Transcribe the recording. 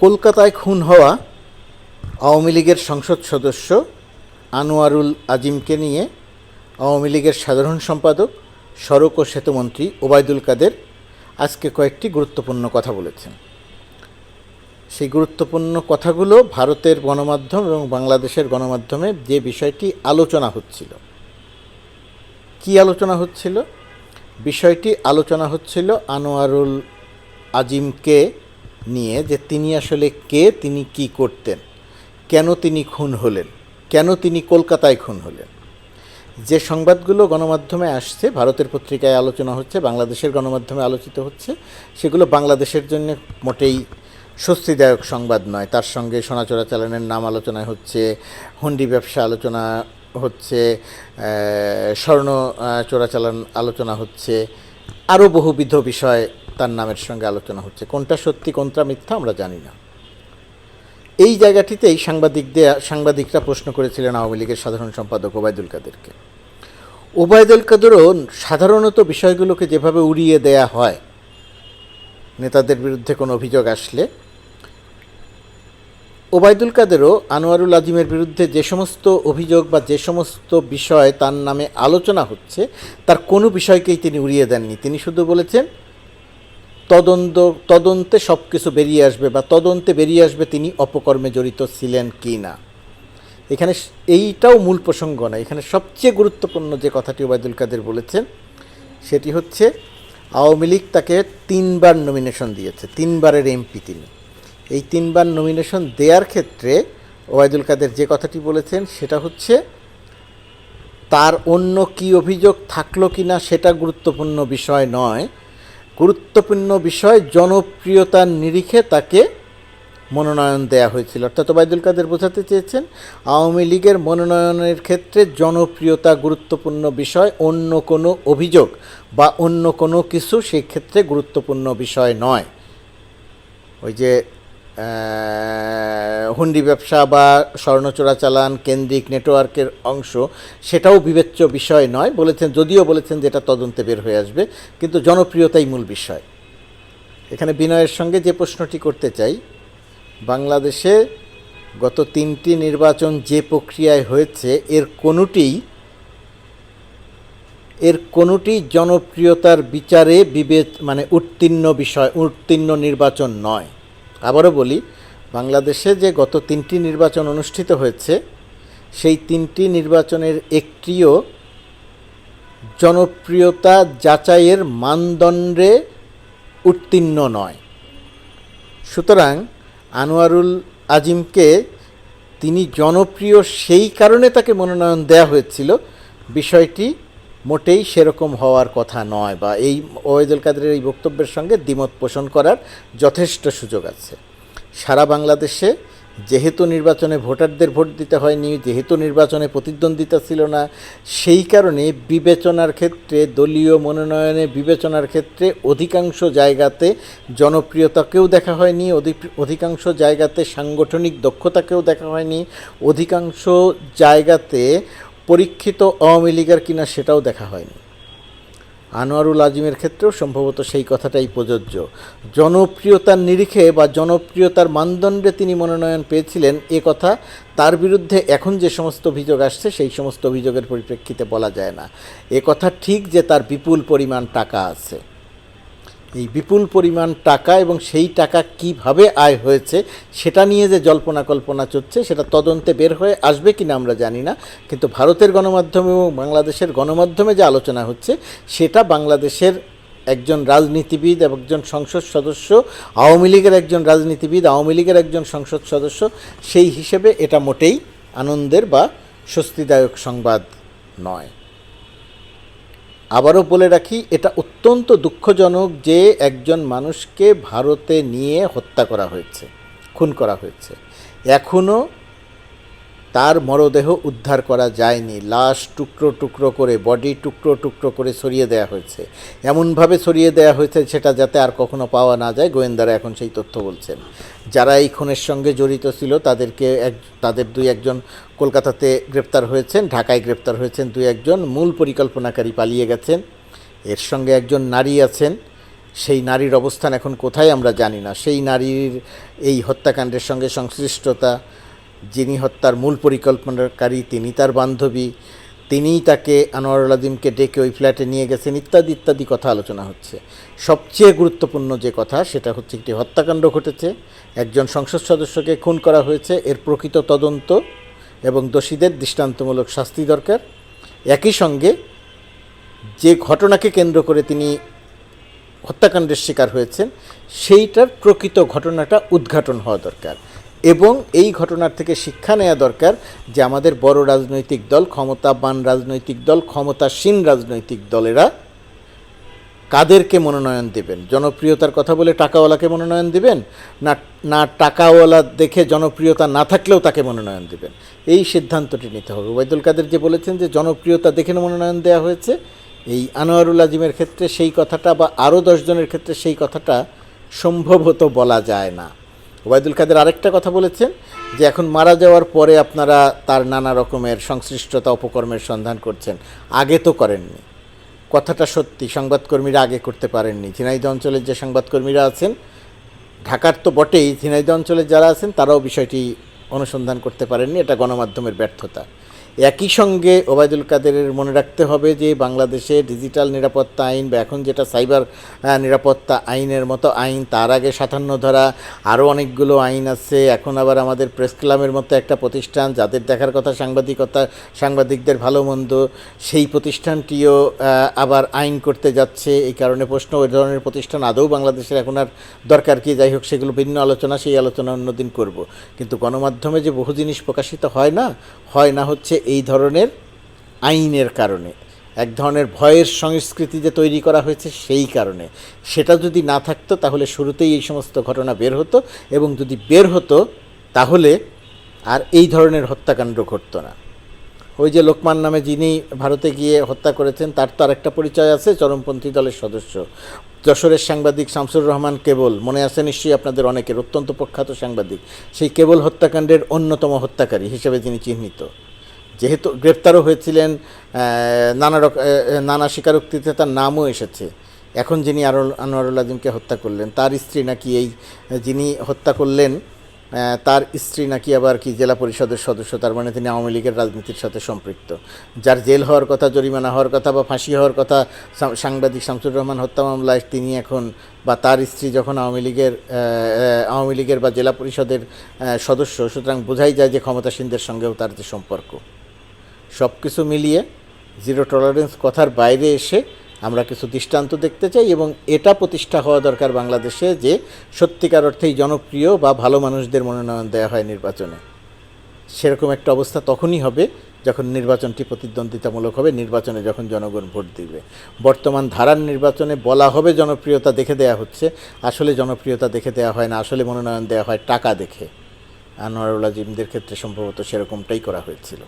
কলকাতায় খুন হওয়া আওয়ামী লীগের সংসদ সদস্য আনোয়ারুল আজিমকে নিয়ে আওয়ামী লীগের সাধারণ সম্পাদক, সড়ক ও সেতুমন্ত্রী ওবায়দুল কাদের আজকে কয়েকটি গুরুত্বপূর্ণ কথা বলেছেন। সেই গুরুত্বপূর্ণ কথাগুলো ভারতের গণমাধ্যম এবং বাংলাদেশের গণমাধ্যমে যে বিষয়টি আলোচনা হচ্ছিল। কি আলোচনা হচ্ছিল? বিষয়টি আলোচনা হচ্ছিল আনোয়ারুল আজিমকে নিয়ে যে তিনি আসলে কে, তিনি কি করতেন, কেন তিনি খুন হলেন, কেন তিনি কলকাতায় খুন হলেন। যে সংবাদগুলো গণমাধ্যমে আসছে, ভারতের পত্রিকায় আলোচনা হচ্ছে, বাংলাদেশের গণমাধ্যমে আলোচিত হচ্ছে, সেগুলো বাংলাদেশের জন্য মোটেই স্বস্তিদায়ক সংবাদ নয়। তার সঙ্গে সোনা চোরাচালানের নাম আলোচনায় হচ্ছে, হুন্ডি ব্যবসা আলোচনা হচ্ছে স্বর্ণ চোরাচালান আলোচনা হচ্ছে, আরও বহুবিধ বিষয় তার নামের সঙ্গে আলোচনা হচ্ছে। কোনটা সত্যি, কোনটা মিথ্যা আমরা জানি না। এই জায়গাটিতেই সাংবাদিকদের সাংবাদিকরা প্রশ্ন করেছিলেন আওয়ামী লীগের সাধারণ সম্পাদক ওবায়দুল কাদেরকে। ওবায়দুল কাদেরও সাধারণত বিষয়গুলোকে যেভাবে উড়িয়ে দেয়া হয়, নেতাদের বিরুদ্ধে কোনো অভিযোগ আসলে, ওবায়দুল কাদেরও আনোয়ারুল আজিমের বিরুদ্ধে যে সমস্ত অভিযোগ বা যে সমস্ত বিষয় তার নামে আলোচনা হচ্ছে, তার কোনো বিষয়কেই তিনি উড়িয়ে দেননি। তিনি শুধু বলেছেন তদন্ত, তদন্তে সব কিছু বেরিয়ে আসবে বা তদন্তে বেরিয়ে আসবে তিনি অপকর্মে জড়িত ছিলেন কি না। এখানে এইটাও মূল প্রসঙ্গ না। এখানে সবচেয়ে গুরুত্বপূর্ণ যে কথাটি ওবায়দুল কাদের বলেছেন, সেটি হচ্ছে আওয়ামী লীগ তাকে তিনবার নমিনেশন দিয়েছে, তিনবারের এমপি তিনি। এই তিনবার নমিনেশন দেওয়ার ক্ষেত্রে ওবায়দুল কাদের যে কথাটি বলেছেন, সেটা হচ্ছে তার অন্য কি অভিযোগ থাকল কি না সেটা গুরুত্বপূর্ণ বিষয় নয়। গুরুত্বপূর্ণ বিষয়, জনপ্রিয়তার নিরিখে তাকে মনোনয়ন দেয়া হয়েছিল। অর্থাৎ ওবায়দুল কাদের বোঝাতে চেয়েছেন, আওয়ামী লীগের মনোনয়নের ক্ষেত্রে জনপ্রিয়তা গুরুত্বপূর্ণ বিষয়, অন্য কোনো অভিযোগ বা অন্য কোনো কিছু সেই ক্ষেত্রে গুরুত্বপূর্ণ বিষয় নয়। ওই যে হুন্ডি ব্যবসা বা স্বর্ণ চোরাচালান কেন্দ্রিক নেটওয়ার্কের অংশ, সেটাও বিবেচ্য বিষয় নয়, বলেছেন, যদিও বলেছেন যেটা তদন্তে বের হয়ে আসবে, কিন্তু জনপ্রিয়তাই মূল বিষয়। এখানে বিনয়ের সঙ্গে যে প্রশ্নটি করতে চাই, বাংলাদেশে গত তিনটি নির্বাচন যে প্রক্রিয়ায় হয়েছে, এর কোনোটিই, এর কোনোটি জনপ্রিয়তার বিচারে বিবেচ মানে উত্তীর্ণ বিষয়, উত্তীর্ণ নির্বাচন নয়। আবারও বলি বাংলাদেশে যে গত তিনটি নির্বাচন অনুষ্ঠিত হয়েছে, সেই তিনটি নির্বাচনের একটিও জনপ্রিয়তা যাচাইয়ের মানদণ্ডে উত্তীর্ণ নয়। সুতরাং আনোয়ারুল আজিমকে তিনি জনপ্রিয় সেই কারণে তাকে মনোনয়ন দেওয়া হয়েছিল। বিষয়টি মোটেই সেরকম হওয়ার কথা নয় বা এই ওয়েদুল কাদেরের এই বক্তব্যের সঙ্গে দ্বিমত পোষণ করার যথেষ্ট সুযোগ আছে। সারা বাংলাদেশে যেহেতু নির্বাচনে ভোটারদের ভোট দিতে হয়নি, যেহেতু নির্বাচনে প্রতিদ্বন্দ্বিতা ছিল না, সেই কারণে বিবেচনার ক্ষেত্রে, দলীয় মনোনয়নে বিবেচনার ক্ষেত্রে অধিকাংশ জায়গাতে জনপ্রিয়তাকেও দেখা হয়নি অধিকাংশ জায়গাতে সাংগঠনিক দক্ষতাকেও দেখা হয়নি, অধিকাংশ জায়গাতে পরীক্ষিত আওয়ামী লীগের কিনা সেটাও দেখা হয়নি। আনোয়ারুল আজিমের ক্ষেত্রেও সম্ভবত সেই কথাটাই প্রযোজ্য। জনপ্রিয়তার নিরিখে বা জনপ্রিয়তার মানদণ্ডে তিনি মনোনয়ন পেয়েছিলেন এ কথা, তার বিরুদ্ধে এখন যে সমস্ত অভিযোগ আসছে সেই সমস্ত অভিযোগের পরিপ্রেক্ষিতে বলা যায় না। এ কথা ঠিক যে তার বিপুল পরিমাণ টাকা আছে। এই বিপুল পরিমাণ টাকা এবং সেই টাকা কীভাবে আয় হয়েছে, সেটা নিয়ে যে জল্পনা কল্পনা চলছে, সেটা তদন্তে বের হয়ে আসবে কিনা আমরা জানি না। কিন্তু ভারতের গণমাধ্যমে এবং বাংলাদেশের গণমাধ্যমে যে আলোচনা হচ্ছে, সেটা বাংলাদেশের একজন রাজনীতিবিদ এবং একজন সংসদ সদস্য, আওয়ামী লীগের একজন রাজনীতিবিদ, আওয়ামী লীগের একজন সংসদ সদস্য, সেই হিসেবে এটা মোটেই আনন্দের বা স্বস্তিদায়ক সংবাদ নয়। আবারও বলে রাখি, এটা অত্যন্ত দুঃখজনক যে একজন মানুষকে ভারতে নিয়ে হত্যা করা হয়েছে, খুন করা হয়েছে। এখনও তার মরদেহ উদ্ধার করা যায়নি। লাশ টুকরো টুকরো করে, বডি টুকরো টুকরো করে সরিয়ে দেওয়া হয়েছে। এমনভাবে সরিয়ে দেওয়া হয়েছে সেটা যাতে আর কখনো পাওয়া না যায়, গোয়েন্দারা এখন সেই তথ্য বলছেন। যারা এই খুনের সঙ্গে জড়িত ছিল, তাদেরকে এক, তাদের দুই একজন কলকাতাতে গ্রেপ্তার হয়েছেন, ঢাকায় গ্রেপ্তার হয়েছেন দুই একজন, মূল পরিকল্পনাকারী পালিয়ে গেছেন। এর সঙ্গে একজন নারী আছেন। সেই নারীর অবস্থান এখন কোথায় আমরা জানি না। সেই নারীর এই হত্যাকাণ্ডের সঙ্গে সংশ্লিষ্টতা যিনি হত্যার মূল পরিকল্পনাকারী, তিনি তার বান্ধবী, তিনিই তাকে আনোয়ারুল আজিমকে ডেকে ওই ফ্ল্যাটে নিয়ে গেছেন, ইত্যাদি ইত্যাদি কথা আলোচনা হচ্ছে। সবচেয়ে গুরুত্বপূর্ণ যে কথা, সেটা হচ্ছে একটি হত্যাকাণ্ড ঘটেছে। একজন সংসদ সদস্যকে খুন করা হয়েছে। এর প্রকৃত তদন্ত এবং দোষীদের দৃষ্টান্তমূলক শাস্তি দরকার। একই সঙ্গে যে ঘটনাকে কেন্দ্র করে তিনি হত্যাকাণ্ডের শিকার হয়েছেন, সেইটার প্রকৃত ঘটনাটা উদ্ঘাটন হওয়া দরকার। এবং এই ঘটনার থেকে শিক্ষা নেওয়া দরকার যে আমাদের বড় রাজনৈতিক দল, ক্ষমতাবান রাজনৈতিক দল, ক্ষমতাসীন রাজনৈতিক দলেরা কাদেরকে মনোনয়ন দেবেন? জনপ্রিয়তার কথা বলে টাকাওয়ালাকে মনোনয়ন দেবেন? না না, টাকাওয়ালা দেখে জনপ্রিয়তা না থাকলেও তাকে মনোনয়ন দেবেন? এই সিদ্ধান্তটি নিতে হবে। ওবায়দুল কাদের যে বলেছেন যে জনপ্রিয়তা দেখে মনোনয়ন দেওয়া হয়েছে, এই আনোয়ারুল আজিমের ক্ষেত্রে সেই কথাটা বা আরও দশজনের ক্ষেত্রে সেই কথাটা সম্ভবত বলা যায় না। ওবায়দুল কাদের আরেকটা কথা বলেছেন যে এখন মারা যাওয়ার পরে আপনারা তার নানা রকমের সংশ্লিষ্টতা অপকর্মের সন্ধান করছেন। আগে তো করেননি। কথাটা সত্যি, সংবাদকর্মীরা আগে করতে পারেননি। ঝিনাইদহ অঞ্চলের যে সংবাদকর্মীরা আছেন, ঢাকার তো বটেই, ঝিনাইদহ অঞ্চলের যারা আছেন, তারাও বিষয়টি অনুসন্ধান করতে পারেননি। এটা গণমাধ্যমের ব্যর্থতা। একই সঙ্গে ওবায়দুল কাদেরের মনে রাখতে হবে যে বাংলাদেশে ডিজিটাল নিরাপত্তা আইন বা এখন যেটা সাইবার নিরাপত্তা আইনের মতো আইন, তার আগে সাতান্ন ধরা আরও অনেকগুলো আইন আছে। এখন আবার আমাদের প্রেস ক্লাবের মতো একটা প্রতিষ্ঠান, যাদের দেখার কথা সাংবাদিকতা, সাংবাদিকদের ভালো মন্দ, সেই প্রতিষ্ঠানটিও আবার আইন করতে যাচ্ছে। এই কারণে প্রশ্ন ওই ধরনের প্রতিষ্ঠান আদৌ বাংলাদেশের এখন আর দরকার কি? যাই হোক, সেগুলো ভিন্ন আলোচনা, সেই আলোচনা অন্যদিন করব। কিন্তু গণমাধ্যমে যে বহু জিনিস প্রকাশিত হয় না হয় না হচ্ছে এই ধরনের আইনের কারণে, এক ধরনের ভয়ের সংস্কৃতি যে তৈরি করা হয়েছে সেই কারণে। সেটা যদি না থাকতো, তাহলে শুরুতেই এই সমস্ত ঘটনা বের হতো এবং যদি বের হতো, তাহলে আর এই ধরনের হত্যাকাণ্ড ঘটতো না। ওই যে লোকমান নামে যিনি ভারতে গিয়ে হত্যা করেছেন, তার তো আরেকটা পরিচয় আছে, চরমপন্থী দলের সদস্য। যশোরের সাংবাদিক শামসুর রহমান কেবল, মনে আছে নিশ্চয়ই আপনাদের অনেকের, অত্যন্ত প্রখ্যাত সাংবাদিক। সেই কেবল হত্যাকাণ্ডের অন্যতম হত্যাকারী হিসেবে তিনি চিহ্নিত। যেহেতু গ্রেপ্তারও হয়েছিলেন নানা নানা স্বীকারোক্তিতে তার নামও এসেছে। এখন যিনি আরল, আনোয়ারুল আজিমকে হত্যা করলেন, তার স্ত্রী নাকি এই, যিনি হত্যা করলেন তার স্ত্রী নাকি আবার কি জেলা পরিষদের সদস্য, তার মানে তিনি আওয়ামী লীগের রাজনীতির সাথে সম্পৃক্ত। যার জেল হওয়ার কথা, জরিমানা হওয়ার কথা বা ফাঁসি হওয়ার কথা সাংবাদিক শামসুর রহমান হত্যা মামলায় তিনি এখন বা তার স্ত্রী যখন আওয়ামী লীগের আওয়ামী লীগের বা জেলা পরিষদের সদস্য, সুতরাং বোঝাই যায় যে ক্ষমতাসীনদের সঙ্গেও তার যে সম্পর্ক। সব কিছু মিলিয়ে জিরো টলারেন্স কথার বাইরে এসে আমরা কিছু দৃষ্টান্ত দেখতে চাই এবং এটা প্রতিষ্ঠা হওয়া দরকার বাংলাদেশে যে সত্যিকার অর্থেই জনপ্রিয় বা ভালো মানুষদের মনোনয়ন দেওয়া হয় নির্বাচনে। সেরকম একটা অবস্থা তখনই হবে যখন নির্বাচনটি প্রতিদ্বন্দ্বিতামূলক হবে, নির্বাচনে যখন জনগণ ভোট দিবে। বর্তমান ধারার নির্বাচনে বলা হবে জনপ্রিয়তা দেখে দেয়া হচ্ছে। আসলে জনপ্রিয়তা দেখে দেওয়া হয় না, আসলে মনোনয়ন দেওয়া হয় টাকা দেখে। আনোয়ারুল আজিমদের ক্ষেত্রে সম্ভবত সেরকমটাই করা হয়েছিল।